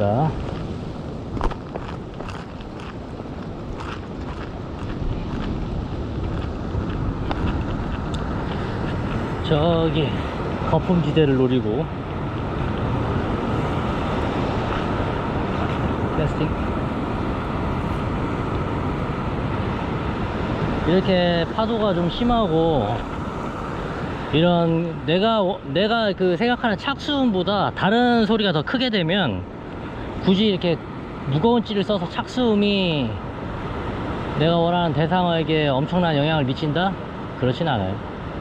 있습니다. 저기 거품지대를 노리고 캐스팅 이렇게 파도가 좀 심하고 이런 내가 워- 내가 그 생각하는 착수음보다 다른 소리가 더 크게 되면 굳이 이렇게 무거운 찌를 써서 착수음이 내가 원하는 대상어에게 엄청난 영향을 미친다? 그렇진 않아요.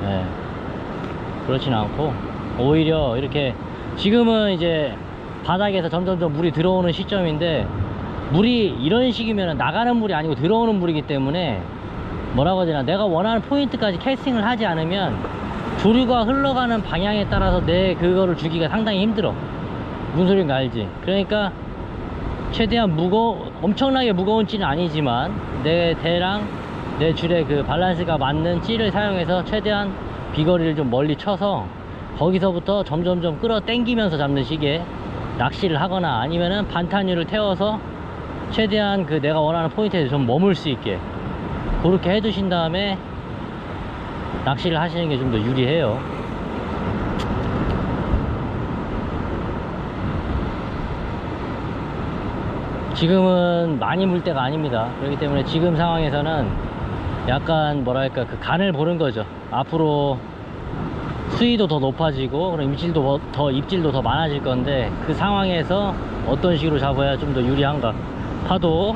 예. 그렇진 않고 오히려 이렇게 지금은 이제 바닥에서 점점점 물이 들어오는 시점인데 물이 이런 식이면 나가는 물이 아니고 들어오는 물이기 때문에 뭐라고 되나 내가 원하는 포인트까지 캐스팅을 하지 않으면 조류가 흘러가는 방향에 따라서 내 그거를 주기가 상당히 힘들어 무슨 소리인가 알지 그러니까 최대한 무거 엄청나게 무거운 찌는 아니지만 내 대랑 내 줄에 그 밸런스가 맞는 찌를 사용해서 최대한 비거리를 좀 멀리 쳐서 거기서부터 점점점 끌어 당기면서 잡는 식의 낚시를 하거나 아니면은 반탄유를 태워서 최대한 그 내가 원하는 포인트에 좀 머물 수 있게 그렇게 해 두신 다음에 낚시를 하시는 게 좀 더 유리해요 지금은 많이 물 때가 아닙니다. 그렇기 때문에 지금 상황에서는 약간 뭐랄까 그 간을 보는 거죠. 앞으로 수위도 더 높아지고 그럼 입질도 더- 더 입질도 더 많아질 건데 그 상황에서 어떤 식으로 잡아야 좀 더 유리한가? 파도.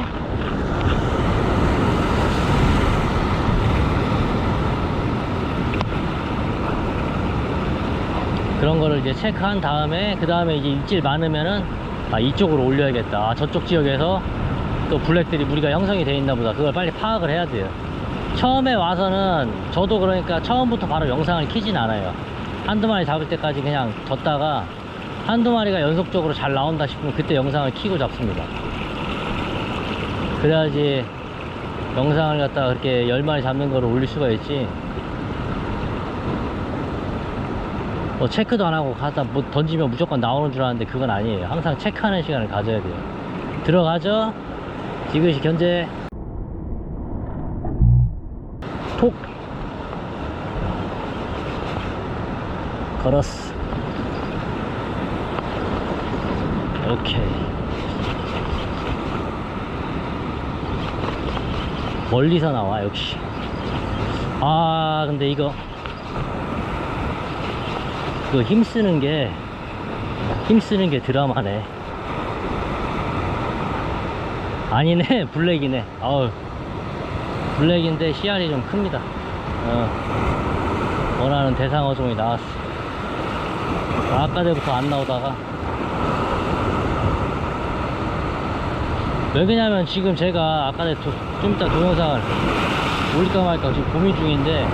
그런 거를 이제 체크한 다음에 그 다음에 이제 입질 많으면은 아 이쪽으로 올려야겠다. 아, 저쪽 지역에서 또 블랙들이 무리가 형성이 돼 있나 보다. 그걸 빨리 파악을 해야 돼요. 처음에 와서는 저도 그러니까 처음부터 바로 영상을 키진 않아요. 한두 마리 잡을 때까지 그냥 뒀다가 한두 마리가 연속적으로 잘 나온다 싶으면 그때 영상을 키고 잡습니다. 그래야지 영상을 갖다가 그렇게 10마리 잡는 거를 올릴 수가 있지 뭐 체크도 안 하고 가다 뭐 던지면 무조건 나오는 줄 알았는데 그건 아니에요. 항상 체크하는 시간을 가져야 돼요. 들어가죠? 지그시 견제. 톡. 걸었어. 오케이. 멀리서 나와 역시. 아 근데 이거 그 힘쓰는 게 힘쓰는 게 드라마네. 아니네 블랙이네. 아우 블랙인데 씨알이 좀 큽니다. 어, 원하는 대상어종이 나왔어. 아까 전부터 안 나오다가. 왜 그러냐면 지금 제가 아까 좀 이따 동영상을 올릴까 말까 지금 고민 중인데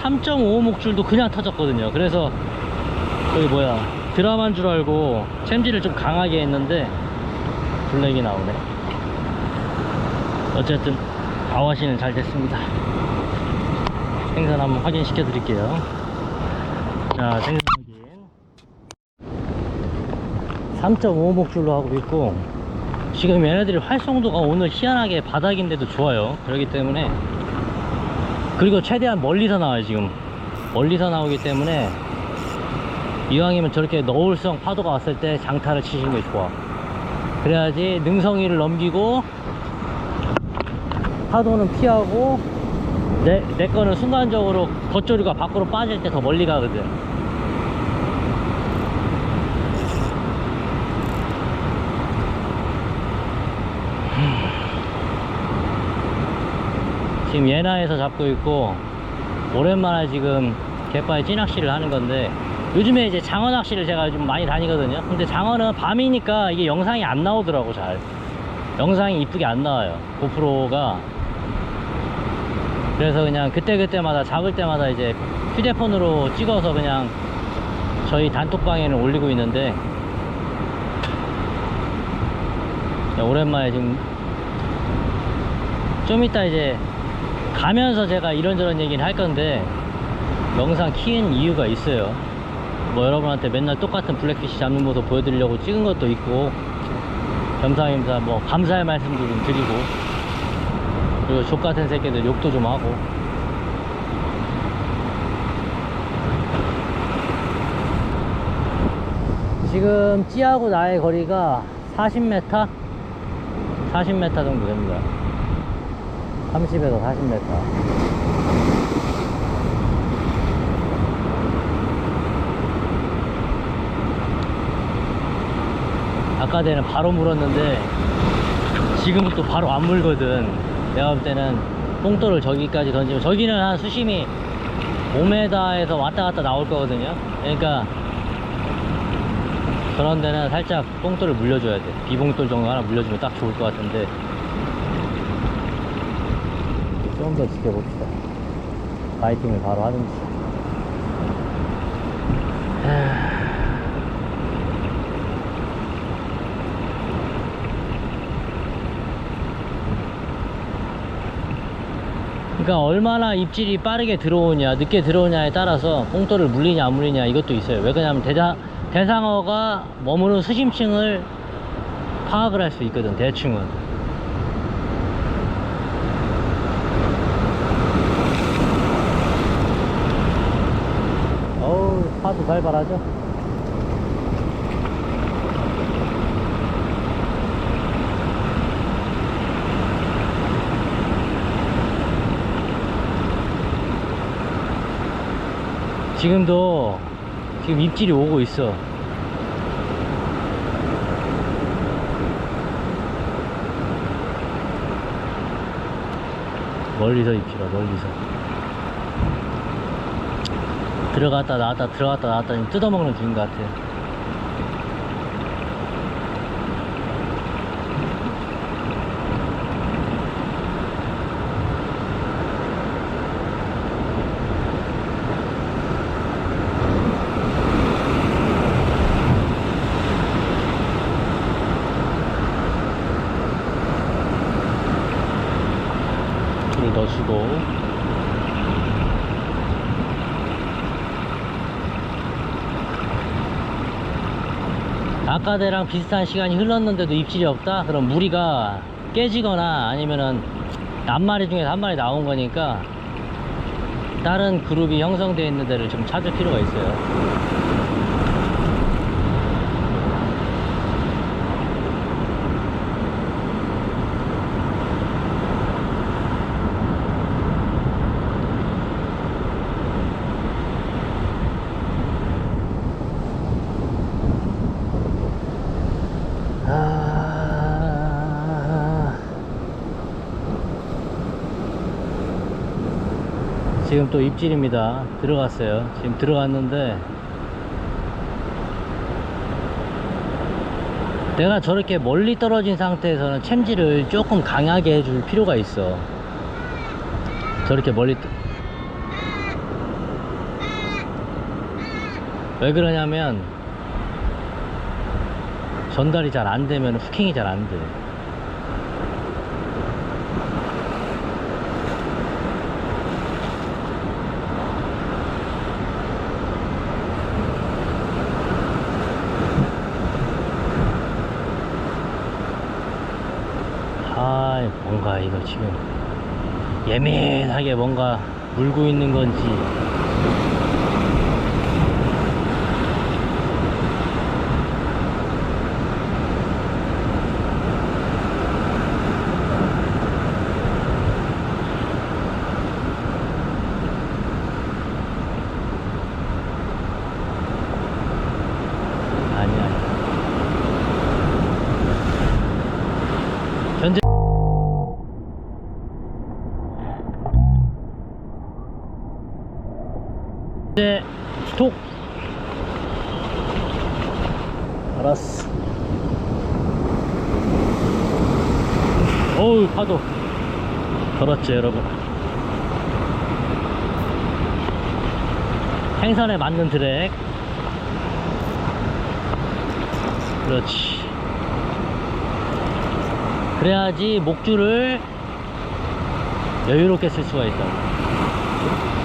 2.3.5 목줄도 그냥 터졌거든요. 그래서 저기 뭐야 드라마인 줄 알고 챔질을 좀 강하게 했는데 블랙이 나오네. 어쨌든 아와시는 잘 됐습니다. 생선 한번 확인시켜 드릴게요. 자 생선 확인. 3.5 목줄로 하고 있고 지금 얘네들이 활성도가 오늘 희한하게 바닥인데도 좋아요. 그렇기 때문에 그리고 최대한 멀리서 나와요 지금. 멀리서 나오기 때문에 이왕이면 저렇게 너울성 파도가 왔을 때 장타를 치시는 게 좋아. 그래야지 능성이를 넘기고 파도는 피하고 내, 내 거는 순간적으로 겉조류가 밖으로 빠질 때 더 멀리 가거든 지금 예나에서 잡고 있고 오랜만에 지금 갯바에 찌낚시를 하는 건데 요즘에 이제 장어 낚시를 제가 요즘 많이 다니거든요. 근데 장어는 밤이니까 이게 영상이 안 나오더라고 잘. 영상이 이쁘게 안 나와요 고프로가. 그래서 그냥 그때그때마다 잡을 때마다 이제 휴대폰으로 찍어서 그냥 저희 단톡방에는 올리고 있는데 오랜만에 지금 좀 이따 이제 가면서 제가 이런저런 얘기를 할 건데 영상 키는 이유가 있어요. 뭐 여러분한테 맨날 똑같은 블랙피쉬 잡는 모습 보여드리려고 찍은 것도 있고 겸사겸사 뭐 감사의 말씀도 좀 드리고 그리고 족 같은 새끼들 욕도 좀 하고. 지금 찌하고 나의 거리가 40m? 40m 정도 됩니다 30에서 40m 아까 전에 바로 물었는데 지금은 또 바로 안 물거든. 내가 볼 때는 뽕돌을 저기까지 던지면 저기는 한 수심이 5m에서 왔다 갔다 나올 거거든요. 그러니까 그런 데는 살짝 뽕돌을 물려줘야 돼. 비봉돌 정도 하나 물려주면 딱 좋을 것 같은데 좀 더 지켜봅시다. 파이팅을 바로 하든지. 하... 그러니까 얼마나 입질이 빠르게 들어오냐 늦게 들어오냐에 따라서 뽕돌을 물리냐 안 물리냐 이것도 있어요. 왜 그러냐면 대자, 대상어가 머무는 수심층을 파악을 할 수 있거든 대충은 파도 살벌하죠? 지금도 지금 입질이 오고 있어. 멀리서 입질아 멀리서 들어갔다 나왔다 들어갔다 나왔다 뜯어먹는 중인 것 같아 불을 더 주고 아까대랑 비슷한 시간이 흘렀는데도 입질이 없다? 그럼 무리가 깨지거나 아니면은 한 마리 중에서 한 마리 나온 거니까 다른 그룹이 형성되어 있는 데를 좀 찾을 필요가 있어요 지금 또 입질입니다. 들어갔어요. 지금 들어갔는데 내가 저렇게 멀리 떨어진 상태에서는 챔질을 조금 강하게 해줄 필요가 있어. 저렇게 멀리 떠- 왜 그러냐면 전달이 잘 안 되면 후킹이 잘 안 돼. 아, 뭔가 이거 지금 예민하게 뭔가 물고 있는 건지 아니야. 현재 이제 톡 알았어. 어우 파도. 그렇지 여러분. 행선에 맞는 드랙. 그렇지. 그래야지 목줄을 여유롭게 쓸 수가 있다.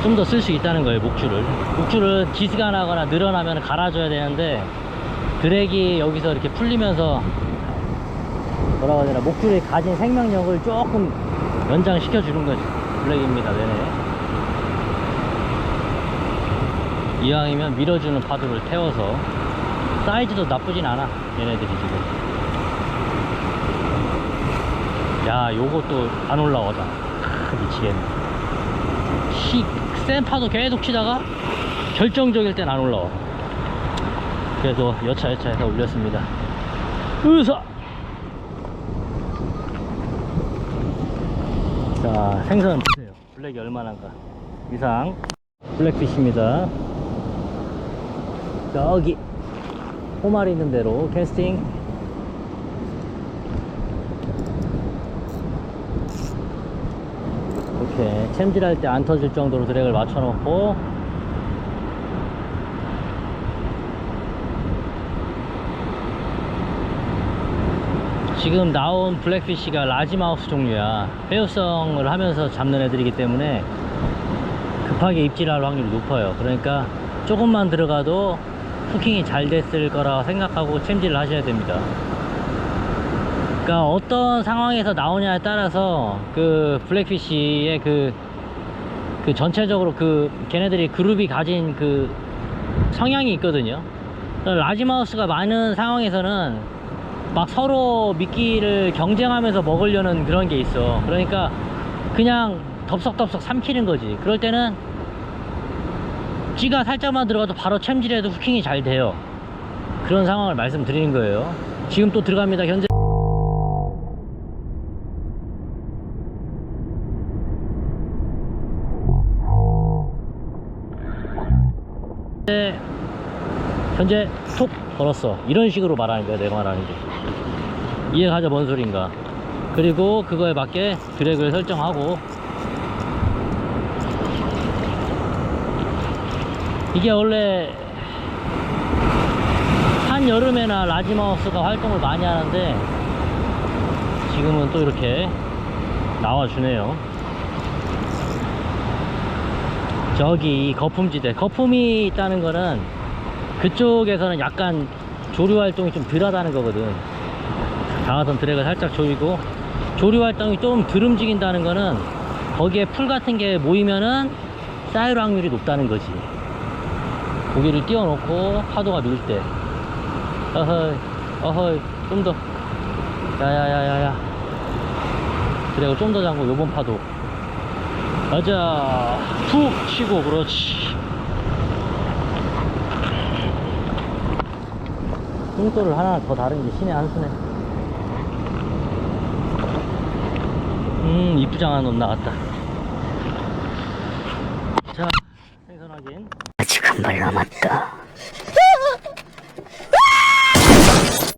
좀 더 쓸 수 있다는 거예요 목줄을. 목줄은 기스가 나거나 늘어나면 갈아줘야 되는데 드랙이 여기서 이렇게 풀리면서 뭐라고 해야 되나 목줄이 가진 생명력을 조금 연장시켜 주는 거지. 블랙입니다 내내. 이왕이면 밀어주는 파도를 태워서 사이즈도 나쁘진 않아 얘네들이 지금. 야 요것도 안 올라오다. 크, 미치겠네. 시, 센 파도 계속 치다가 결정적일 땐 안 올라와 그래도 여차여차 해서 올렸습니다. 으사! 자 생선 보세요. 블랙이 얼마나인가? 이상. 블랙피쉬입니다. 저기 호말이 있는 대로 캐스팅. 이렇게 챔질할 때 안 터질 정도로 드랙을 맞춰 놓고 지금 나온 블랙피쉬가 라지마우스 종류야. 회유성을 하면서 잡는 애들이기 때문에 급하게 입질할 확률이 높아요. 그러니까 조금만 들어가도 후킹이 잘 됐을 거라 생각하고 챔질을 하셔야 됩니다. 그러니까 어떤 상황에서 나오냐에 따라서 그 블랙피쉬의 그, 그 전체적으로 그 걔네들이 그룹이 가진 그 성향이 있거든요. 라지마우스가 많은 상황에서는 막 서로 미끼를 경쟁하면서 먹으려는 그런 게 있어. 그러니까 그냥 덥석덥석 삼키는 거지. 그럴 때는 쥐가 살짝만 들어가도 바로 챔질해도 후킹이 잘 돼요. 그런 상황을 말씀드리는 거예요. 지금 또 들어갑니다 현재. 네, 현재 톡 걸었어. 이런 식으로 말하는 거야 내가 말하는 게 이해가자 뭔 소린가. 그리고 그거에 맞게 드랙을 설정하고. 이게 원래 한여름에나 라지마우스가 활동을 많이 하는데 지금은 또 이렇게 나와주네요. 저기 이 거품지대. 거품이 있다는 거는 그쪽에서는 약간 조류 활동이 좀 덜하다는 거거든 강화선 드랙을 살짝 조이고 조류 활동이 좀 덜 움직인다는 거는 거기에 풀 같은 게 모이면은 쌓일 확률이 높다는 거지. 고기를 띄워놓고 파도가 밀 때. 어허이 어허이 좀 더. 야야야야야. 드랙을 좀더 잠고 요번 파도. 가자 푹 치고 그렇지. 뚱돌을 하나 더 다른 게 신의 한 수네 음 이쁘장한 놈 나갔다 자 생선 확인 아직 한 발 남았다.